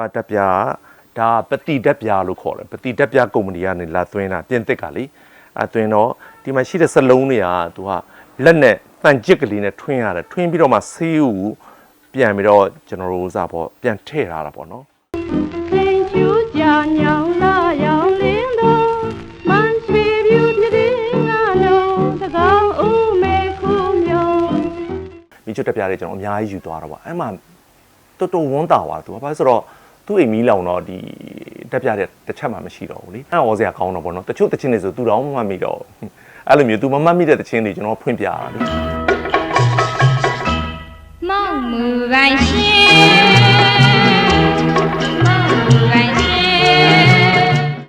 ကဓာတ်ပြဒါပတိဓာတ်ပြလို့ခေါ်တယ်ပတိဓာတ်ပြကုမ္ပဏီကနေလာသွင်းတာပြင်သစ်ကလေအသွင်းတော့ဒီမှာရှိတဲ့စလုံးတွေကသူကလက်နဲ့တန်ကြစ်ကလေးနဲ့ထွင်းရတယ်ထွင်းပြီးတော့မှဆေးဥပြန်ပြီးတော့ကျွန်တော်တို့ဥစားပေါ့ပြန်ထည့်ထားတာပေါ့နော်ဒီချွတ်တက်ပြားလေးကျွန်တော်အများကြီးယူသွားတော့ပါအဲ့မှာတော်တော်ဝန်းတာပါသူကဘာလို့ဆိုတော့ သူ့အိမ်မီးလောင်တော့ဒီတက်ပြတဲ့တစ်ချက်မှမရှိတော့ဘူးလေအဲ့ဝေါ်စရာကောင်းတော့ဗောနော်တချို့တချင်းတွေဆိုသူတောင်မှမမိတော့အဲ့လိုမျိုးသူမမှတ်မိတဲ့တချင်းတွေကျွန်တော်ဖွင့်ပြတာလေမောင်မူပိုင်း